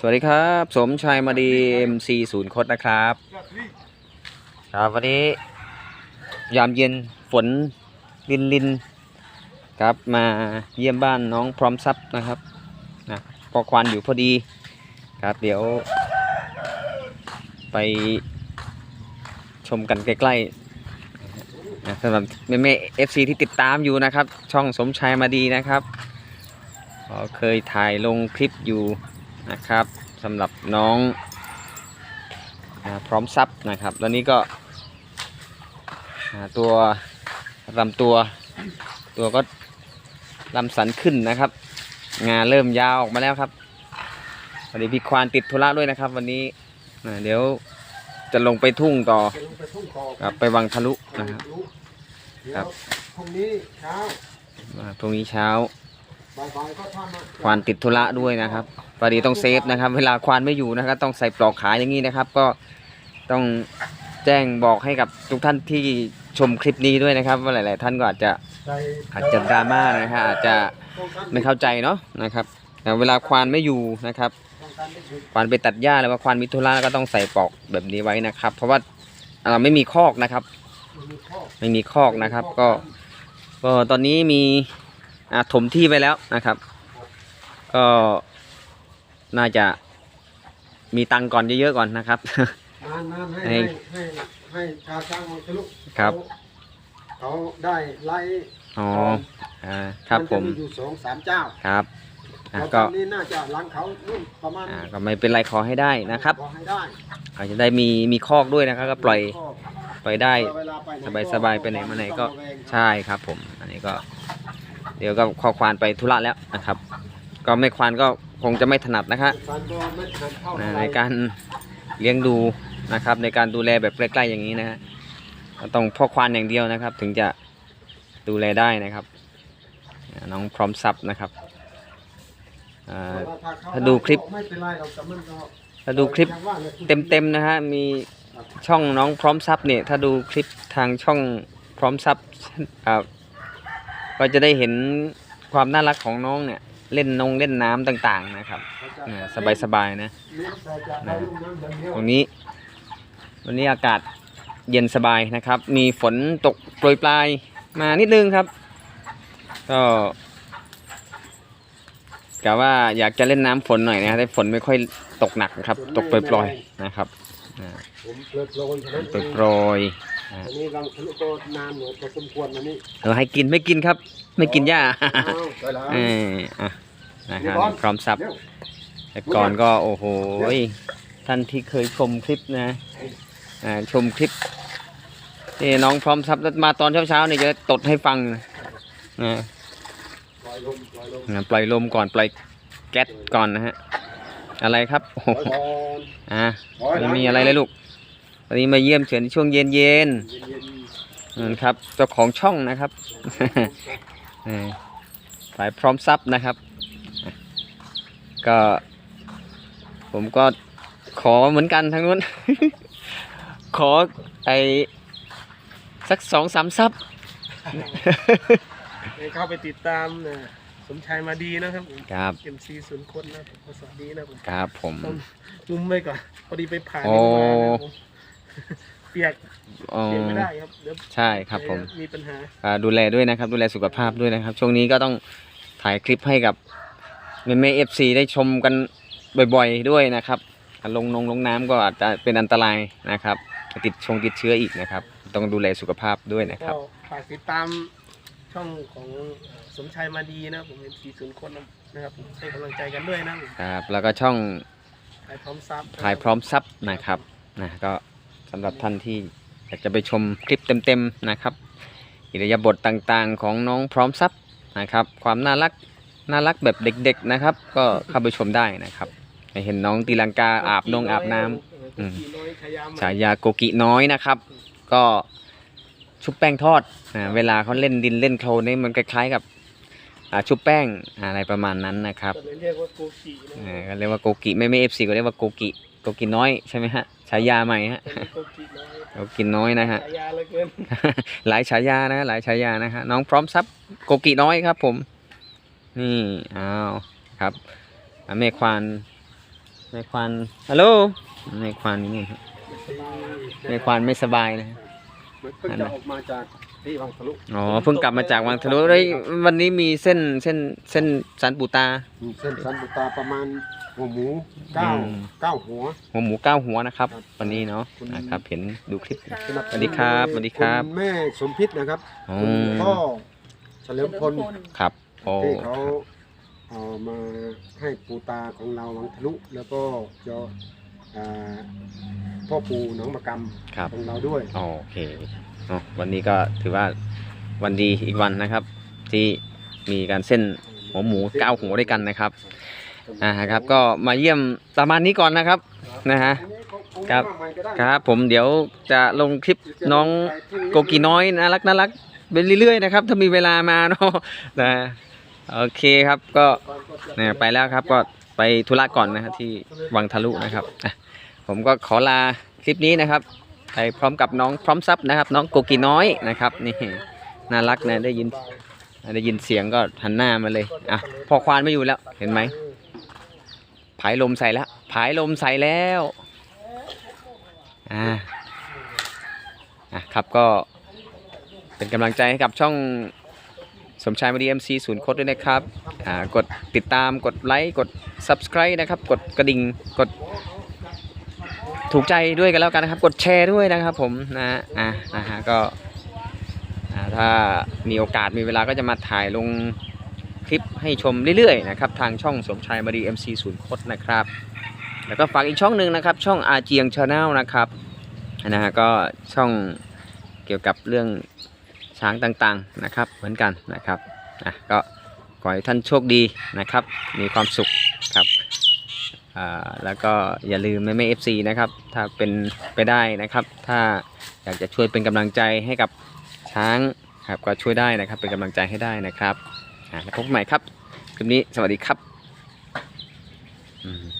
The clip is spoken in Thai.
สวัสดีครับ สมชายมาดี MC ศูนย์คดนะครับ ครับวันนี้ ยามเย็นฝนลินลินครับมาเยี่ยมบ้านน้องพร้อมทรัพย์นะครับนะพอควันอยู่พอดีครับเดี๋ยว ไปชมกันใกล้ๆนะสำหรับแม่แม่เอฟซีที่ติดตามอยู่นะครับ ช่องสมชายมาดีนะครับก็เคยถ่ายลงคลิปอยู่ นะครับสำหรับน้องอาพร้อมทรัพย์นะครับ แล้วนี้ก็อ่าตัวลำตัว ตัวก็ลำสันขึ้นนะครับ งานเริ่มยาวออกมาแล้วครับวันนี้พี่ควานติดธุระด้วยนะครับ วันนี้อ่าเดี๋ยวจะลงไปทุ่งต่อจะลงไปทุ่งคอครับไปวังทะลุนะครับเดี๋ยวครับพรุ่งนี้เช้าอ่าพรุ่งนี้เช้าบ่ายๆก็ทำมาควานติดธุระด้วยนะครับ พอดีต้องเซฟนะครับ เวลาควานไม่อยู่นะครับ ต้องใส่ปลอกขาอย่างนี้นะครับ ก็ต้องแจ้งบอกให้กับทุกท่านที่ชมคลิปนี้ด้วยนะครับว่าหลาย ๆ ท่านก็อาจจะอาจจะดราม่านะฮะอาจจะไม่เข้าใจเนาะนะครับแต่เวลาควานไม่อยู่นะครับควานไปตัดหญ้าหรือว่าควานมิถุระก็ต้องใส่ปลอกแบบนี้ไว้นะครับ เพราะว่าเราไม่มีคอกนะครับ ไม่มีคอกนะครับ ก็ก็ตอนนี้มีอ่าถมที่ไปแล้วนะครับ ก็ น่าจะมีตังค์ก่อนเยอะๆก่อนนะครับ นานนานๆให้ให้ ให้ให้ให้ชาวช่างมันทะลุครับ เขาเขาได้ไล่อ๋ออ่าครับผมนจะอยู่สองสามเจ้าครับอ่าแล้วก็ตอนนี้น่าจะหลังเขานู่นประมาณอ่าก็ไม่เป็นไรขอให้ได้นะครับขอให้ได้อาจจะได้มีมีคอกด้วยนะครับ ก็ปล่อยข้อปล่อยได้ เวลาไปไหนสบายสบายๆไปไหนมาไหนก็ ต้องระแวงครับ ใช่ครับผม อันนี้ก็ เดี๋ยวก็ขอควานไปธุระแล้วนะครับ ก็ไม่ควานก็ คงจะไม่ถนัดนะครับฟันก็ไม่ถนัดเท่าไหนะในการเลี้ยงดูนะครับ ในการดูแลแบบใกล้ๆอย่างนี้นะฮะต้องพ่อควานอย่างเดียวนะครับ ถึงจะดูแลได้นะครับ น้องพร้อมซับนะครับถ้าดูคลิปถ้าดูคลิปเต็มๆนะฮะมีช่องน้องพร้อมซับเนี่ยถ้าดูคลิปทางช่องพร้อมซับก็จะได้เห็นความน่ารักของน้องเนี่ย เล่นนงเล่นน้ำต่างๆนะครับอ่าสบายๆนะเลี้ยงแต่จะได้ลูกน้ำอย่างเดียวตรงนี้ วันนี้อากาศเย็นสบายนะครับ มีฝนตกโปรยปลายมานิดนึงครับ ก็กะว่าอยากจะเล่นน้ำฝนหน่อยนะแต่ฝนไม่ค่อยตกหนักนะครับ ตกโปรยๆนะครับอ่าผมเปลือกโลนเท่านั้นโปรยโปรยอันนี้รังทะลุก็นานหน่อยพอสมควรอันนี้เออให้กินไม่กินครับ ไม่กินหญ้าอ้าวไปแล้วเอออะนะครับพร้อมซับเดี๋ยวแต่ก่อนก็โอ้โหท่านที่เคยชมคลิปนะอ่าชมคลิปที่น้องพร้อมซับแล้วมาตอนเช้าๆเนี่ยจะตดให้ฟังนะนะปล่อยลมปล่อยลมนะปล่อยลมก่อนปล่อยแก๊สก่อนนะฮะอะไรครับโอ้โหปล่อยก่อนอะปล่อยหลัไม่งมีอะไรเลยลูกวันนี้มาเยี่ยมเฉยในช่วงเย็นเย็นเย็นๆนั่นครับเจ้าของช่องนะครับ เออฝ่ายพร้อมซับนะครับ ก็ ผมก็ขอเหมือนกันทางนู้น ขอไอสักสองสามซับๆให้เข้าไปติดตามนะสมชายมาดีนะครับผมครับเอ็มซีศูนย์คนนะผมสวัสดีนะผมครับผมต้องมุมไว้ก่อนพอดีไปผ่านโอ้นี่มานะผม เปียกอ๋อ เปียกไม่ได้ครับเดี๋ยวใช่ครับผม มีปัญหาอ่าดูแลด้วยนะครับ ดูแลสุขภาพด้วยนะครับ ช่วงนี้ก็ต้องถ่ายคลิปให้กับแม่แม่เอฟซีได้ชมกันบ่อยๆด้วยนะครับอ่าลงนงลงน้ำก็อาจจะเป็นอันตรายนะครับ ติดชงติดเชื้ออีกนะครับ ต้องดูแลสุขภาพด้วยนะคก็รับ ฝากติดตามช่องของเอ่อสมชายมาดีนะผมเอ็มซีศูนย์คนนะครับผมให้กำลังใจกันด้วยนะผมครับ แล้วก็ช่องถ่ายพร้อมซับถ่ายพร้อมซับนะครับนะก็ สำหรับท่านที่อยากจะไปชมคลิปเต็มๆนะครับอิริยาบถต่างๆ ของน้องพร้อมซับนะครับ ความน่ารักน่ารักแบบเด็กๆนะครับ ก็เข้าไปชมได้นะครับให้เห็นน้องตีลังกาอาบนงอาบน้ำอืมโกกีน้อยชายาใหม่ฉายาโกกิน้อยนะครับ ก็ชุบแป้งทอดอ่าเวลาเขาเล่นดินเล่นโคลนนี่มันคล้ายๆกับอ่าชุบแป้งอะไรประมาณนั้นนะครับก็เลยเรียกว่าโกกีนะอ่าก็เรียกว่าโกกิไม่ไม่เอฟซีก็เรียกว่าโกกิโกกิน้อยใช่ไหมฮะ ฉายาใหม่ฮะเป็นโกกีน้อยโกกิน้อยนะฮะ ฉายาเหลยเกิน หลายฉายานะ หลายฉายานะฮะ น้องพร้อมซับโกกิน้อยครับ ผม นี่อ้าวครับอ่าเมฆควานนายควานฮัลโหลนายควานนี่ครับนายควานไม่สบายนะเพิ่งจะออกมาจาก ที่วังทะลุอ๋อเพิ่งกลับมาจากวังทะลุเลยวันนี้มีเส้นเส้นเส้นสันปูตา เส้นสันบุตาประมาณหัวหมูเก้าอืม เก้าหัว หัวหมูเก้าหัวนะครับครับวันนี้เนาะคุณ นะครับเห็นดูคลิป สนับสวัสดีครับสวัสดีครับ ณแม่สมพิษนะครับอ๋อคุณพ่อเฉลิมพลครับโอ้ที่เขาเอามาให้ปูตาของเราวังทะลุ แล้วก็จะอ่าพ่อปู่หนองมะกครับำของเราด้วย โอเคอ๋อ วันนี้ก็ถือว่าวันดีอีกวันนะครับ ที่มีการเส้นหัวหมูเก้าหัวด้วยกันนะครับอ่าครับ ก็มาเยี่ยมประมาณนี้ก่อนนะครับนะฮะครับครับผมเดี๋ยวจะลงคลิปน้องโกกีน้อยน่ารักน่ารักไปเรื่อยๆนะครับ ถ้ามีเวลามาเนาะนะโอเคครับก็เนี่ยไปแล้วครับก็ไปธุระก่อนนะครที่วังทะลุนะครับผมก็ขอลาคลิปนี้นะครับ ไปพร้อมกับน้องพร้อมซับนะครับ น้องโกกีน้อยนะครับนี่น่ารักนะได้ยินได้ยินเสียงก็หันหน้ามาเลยอะพอควานไม่อยู่แล้วเห็นไหมผายลมใส่แล้วผายลมใส่แล้วอ่าอะครับก็เป็นกำลังใจให้กับช่องสมชายมาดีเอ็มซีศูนย์โคดด้วยนะครับอ่ากดติดตาม กดไลค์ กด subscribe นะครับ กดกระดิ่ง กด ถูกใจด้วยกันแล้วกันนะครับ กดแชร์ด้วยนะครับ ผมนะอะนะฮะก็ถ้ามีโอกาสมีเวลาก็จะมาถ่ายลงคลิปให้ชมเรื่อยๆนะครับทางช่องสมชายมาดี MC ศูนย์คดนะครับ แล้วก็ฝากอีกช่องหนึ่งนะครับ ช่องอาเจียงชาแนลนะครับนะฮะก็ช่องเกี่ยวกับเรื่องช้างต่างๆนะครับ เหมือนกันนะครับอะก็ขอให้ท่านโชคดีนะครับ มีความสุขครับ อ่าแล้วก็อย่าลืมแม่แม่เอฟซีนะครับถ้าเป็นไปได้นะครับ ถ้าอยากจะช่วยเป็นกำลังใจให้กับช้างครับก็ช่วยได้นะครับ เป็นกำลังใจให้ได้นะครับแล้วพบกันใหม่ครับคลิปนี้สวัสดีครับอืม